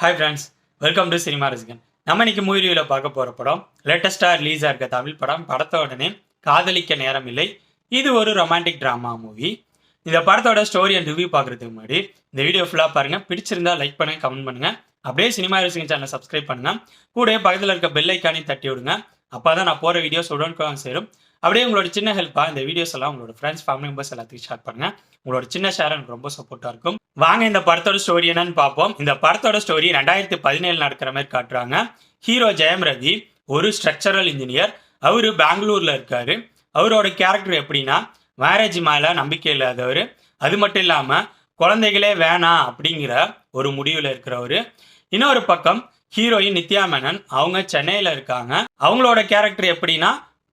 Hi friends welcome to cinema ரசிகன் நம்ம இன்னைக்கு மூவி பார்க்க போகிற படம் லேட்டஸ்டாக ரிலீஸாக இருக்க தமிழ் படம் படத்தோடனே காதலிக்க நேரம் இல்லை. இது ஒரு ரொமான்டிக் ட்ராமா மூவி இந்த படத்தோட ஸ்டோரி அண்ட் ரிவ்யூ பார்க்குறதுக்கு முன்னாடி இந்த வீடியோ ஃபுல்லாக பாருங்கள் பிடிச்சிருந்தா லைக் பண்ணுங்க கமெண்ட் பண்ணுங்கள் அப்படியே சினிமா ரசிகன் சேனலை சப்ஸ்கிரைப் பண்ணுங்கள் கூட பக்கத்தில் இருக்க பெல் ஐக்கானையும் தட்டி விடுங்க. அப்போ தான் நான் போகிற வீடியோஸ் உடனுக்குடன் சேரும். அப்படியே உங்களோட சின்ன ஹெல்ப்பாக இந்த வீடியோஸ் எல்லாம் உங்களோட ஃப்ரெண்ட்ஸ் ஃபேமிலி மெம்பர்ஸ் எல்லாத்தையும் ஷேர் பண்ணுங்கள் உங்களோட சின்ன ஷேர் எனக்கு ரொம்ப சப்போர்ட்டாக இருக்கும். வாங்க இந்த படத்தோட ஸ்டோரி என்னன்னு பார்ப்போம். இந்த படத்தோட ஸ்டோரி ரெண்டாயிரத்தி பதினேழு நடக்கிற மாதிரி காட்டுறாங்க. ஹீரோ ஜெயம் ரவி ஒரு ஸ்ட்ரக்சரல் இன்ஜினியர் அவர் பெங்களூரில் இருக்கார். அவரோட கேரக்டர் எப்படின்னா மேரேஜ் மேலே நம்பிக்கை இல்லாதவர். அது மட்டும் இல்லாமல் குழந்தைகளே வேணாம் அப்படிங்கிற ஒரு முடிவில் இருக்கிறவர். இன்னொரு பக்கம் ஹீரோயின் நித்யா மேனன். அவங்க சென்னையில் இருக்காங்க. அவங்களோட கேரக்டர் எப்படின்னா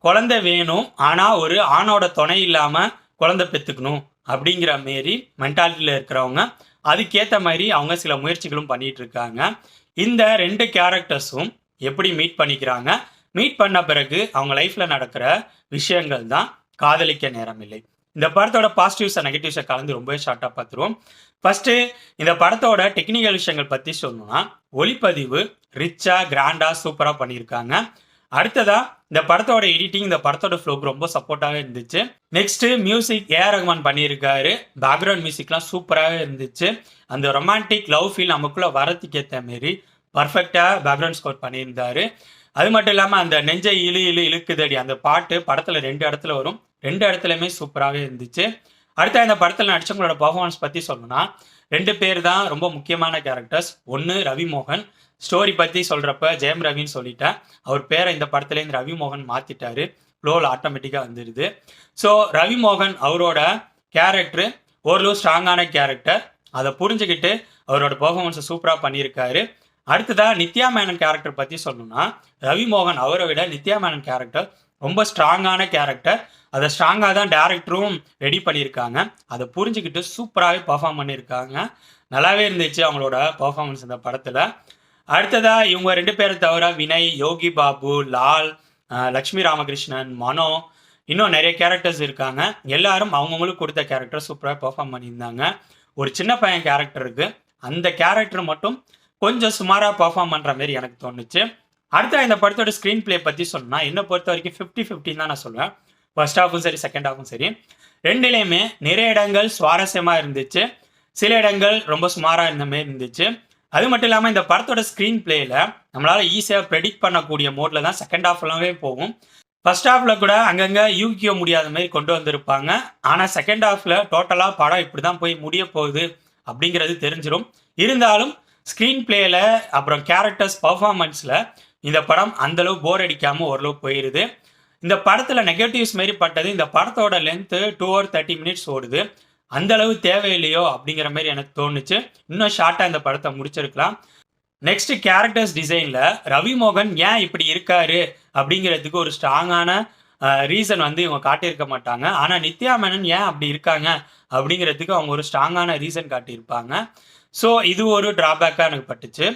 குழந்தை வேணும் ஆனால் ஒரு ஆணோட துணை இல்லாமல் குழந்தை பெற்றுக்கணும் அப்படிங்கிற மாரி மென்டாலிட்டியில் இருக்கிறவங்க அதுக்கேற்ற மாதிரி அவங்க சில முயற்சிகளும் பண்ணிட்டு இருக்காங்க. இந்த ரெண்டு கேரக்டர்ஸும் எப்படி மீட் பண்ணிக்கிறாங்க? மீட் பண்ண பிறகு அவங்க லைஃப்பில் நடக்கிற விஷயங்கள் தான் காதலிக்க நேரம் இல்லை இந்த படத்தோட பாசிட்டிவ்ஸை நெகட்டிவ்ஸை கலந்து ரொம்பவே ஷார்ட்டாக பார்த்துருவோம் ஃபர்ஸ்ட் இந்த படத்தோட டெக்னிக்கல் விஷயங்கள் பற்றி சொல்லணும்னா ஒளிப்பதிவு ரிச்சா கிராண்டாக சூப்பராக பண்ணியிருக்காங்க. அடுத்ததா இந்த படத்தோட எடிட்டிங் இந்த படத்தோட ஃப்ளோக்கு ரொம்ப சப்போர்ட்டாக இருந்துச்சு. நெக்ஸ்ட் மியூசிக் ஏஆர் ரஹ்மான் பண்ணியிருக்காரு. பேக்ரவுண்ட் மியூசிக்லாம் சூப்பராகவே இருந்துச்சு. அந்த ரொமான்டிக் லவ் ஃபீல் நமக்குள்ள வரத்துக்கு ஏற்ற மாரி பர்ஃபெக்டாக பேக்ரவுண்ட் ஸ்கோர் பண்ணியிருந்தாரு. அது மட்டும் இல்லாமல் அந்த நெஞ்சை இழு இழு இழுக்குதடி அந்த பாட்டு படத்தில் ரெண்டு இடத்துல வரும். ரெண்டு இடத்துலையுமே சூப்பராகவே இருந்துச்சு. அடுத்த இந்த படத்தில் நடிச்சவங்களோட பர்ஃபார்மன்ஸ் பற்றி சொல்லணும்னா ரெண்டு பேர் தான் ரொம்ப முக்கியமான கேரக்டர்ஸ் ஒன்று ரவி மோகன் ஸ்டோரி பற்றி சொல்கிறப்ப ஜெயம் ரவின்னு சொல்லிட்டேன். அவர் பேரை இந்த படத்துலேருந்து ரவி மோகன் மாற்றிட்டாரு ரோல் ஆட்டோமேட்டிக்காக வந்துடுது ஸோ ரவி மோகன் அவரோட கேரக்டரு ஓரளவு ஸ்ட்ராங்கான கேரக்டர் அதை புரிஞ்சுக்கிட்டு அவரோட பர்ஃபார்மன்ஸை சூப்பராக பண்ணியிருக்காரு. அடுத்ததாக நித்யா மேனன் கேரக்டர் பற்றி சொல்லணும்னா ரவி மோகன் அவரை விட நித்யா மேனன் கேரக்டர் ரொம்ப ஸ்ட்ராங்கான கேரக்டர் அதை ஸ்ட்ராங்காக தான் டேரக்டரும் ரெடி பண்ணியிருக்காங்க. அதை புரிஞ்சுக்கிட்டு சூப்பராகவே பர்ஃபார்ம் பண்ணியிருக்காங்க. நல்லாவே இருந்துச்சு அவங்களோட பர்ஃபார்மன்ஸ் இந்த படத்தில். அடுத்ததா இவங்க ரெண்டு பேரை தவிர வினய் யோகி பாபு லால் லக்ஷ்மி ராமகிருஷ்ணன் மனோ இன்னும் நிறைய கேரக்டர்ஸ் இருக்காங்க. எல்லாரும் அவங்கவுங்களுக்கு கொடுத்த கேரக்டர் சூப்பராக பெர்ஃபார்ம் பண்ணியிருந்தாங்க. ஒரு சின்ன பையன் கேரக்டர் இருக்குது அந்த கேரக்டர் மட்டும் கொஞ்சம் சுமாராக பெர்ஃபார்ம் பண்ணுற மாதிரி எனக்கு தோணுச்சு. அடுத்த இந்த படத்தோட ஸ்க்ரீன் ப்ளே பற்றி சொன்னால் என்னை பொறுத்த வரைக்கும் ஃபிஃப்டி ஃபிஃப்டின் தான் நான் சொல்லுவேன் ஃபர்ஸ்ட் ஹாஃபும் சரி செகண்ட் ஹாஃபும் சரி. ரெண்டுலேயுமே நிறைய இடங்கள் சுவாரஸ்யமாக இருந்துச்சு. சில இடங்கள் ரொம்ப சுமாராக இருந்த மாதிரி இருந்துச்சு. அது மட்டும் இல்லாமல் இந்த படத்தோட ஸ்க்ரீன் பிளேயில் நம்மளால் ஈஸியாக ப்ரெடிக்ட் பண்ணக்கூடிய மோட்ல தான் செகண்ட் ஹாஃப்லாமே போகும். ஃபர்ஸ்ட் ஹாஃப்ல கூட அங்கங்கே யூகிக்க முடியாத மாதிரி கொண்டு வந்திருப்பாங்க. ஆனால் செகண்ட் ஹாஃபில் டோட்டலாக படம் இப்படி தான் போய் முடிய போகுது அப்படிங்கிறது தெரிஞ்சிடும் இருந்தாலும் ஸ்க்ரீன் பிளேயில் அப்புறம் கேரக்டர்ஸ் பர்ஃபார்மன்ஸில் இந்த படம் அந்தளவு போர் அடிக்காமல் ஓரளவு போயிடுது இந்த படத்தில் நெகட்டிவ்ஸ் மாரி பட்டது இந்த படத்தோட length two hour thirty minutes ஓடுது. அந்த அளவு தேவையில்லையோ அப்படிங்கிற மாதிரி எனக்கு தோணுச்சு. இன்னும் ஷார்ட்டாக இந்த படத்தை முடிச்சிருக்கலாம். நெக்ஸ்ட் கேரக்டர்ஸ் டிசைனில் ரவி மோகன் ஏன் இப்படி இருக்காரு அப்படிங்கிறதுக்கு ஒரு ஸ்ட்ராங்கான ரீசன் வந்து இவங்க காட்டியிருக்க மாட்டாங்க. ஆனால் நித்யா மேனன் ஏன் அப்படி இருக்காங்க அப்படிங்கிறதுக்கு அவங்க ஒரு ஸ்ட்ராங்கான ரீசன் காட்டியிருப்பாங்க. ஸோ இது ஒரு டிராபேக்காக எனக்கு பட்டுச்சு.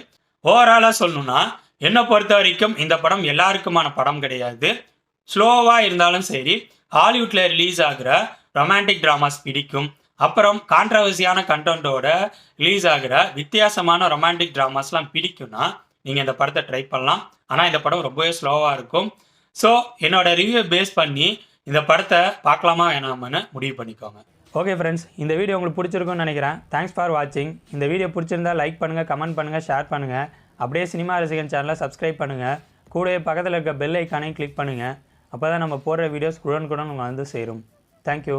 ஓவராலாக சொல்லணும்னா என்னை பொறுத்த வரைக்கும் இந்த படம் எல்லாருக்குமான படம் கிடையாது. ஸ்லோவாக இருந்தாலும் சரி ஹாலிவுட்டில் ரிலீஸ் ஆகிற ரொமான்டிக் ட்ராமாஸ் பிடிக்கும். அப்புறம் கான்ட்ரவர்சியான கண்டென்ட்டோட ரிலீஸ் ஆகிற வித்தியாசமான ரொமான்டிக் ட்ராமாஸ்லாம் பிடிக்கும்னா நீங்கள் இந்த படத்தை ட்ரை பண்ணலாம். ஆனால் இந்த படம் ரொம்பவே ஸ்லோவாக இருக்கும். ஸோ என்னோட ரிவ்யூ பேஸ் பண்ணி இந்த படத்தை பார்க்கலாமா வேணாமான்னு முடிவு பண்ணிக்கோங்க. ஓகே ஃப்ரெண்ட்ஸ் இந்த வீடியோ உங்களுக்கு பிடிச்சிருக்கும்னு நினைக்கிறேன். தேங்க்ஸ் ஃபார் வாட்சிங் இந்த வீடியோ பிடிச்சிருந்தா லைக் பண்ணுங்கள் கமெண்ட் பண்ணுங்கள் ஷேர் பண்ணுங்கள் அப்படியே சினிமா ரசிகன் சேனலை சப்ஸ்கிரைப் பண்ணுங்கள் கூடவே பக்கத்தில் இருக்க பெல் ஐக்கானையும் கிளிக் பண்ணுங்கள் அப்போ தான் நம்ம போடுற வீடியோஸ் குடன் குடன் உங்களை வந்து சேரும். தேங்க்யூ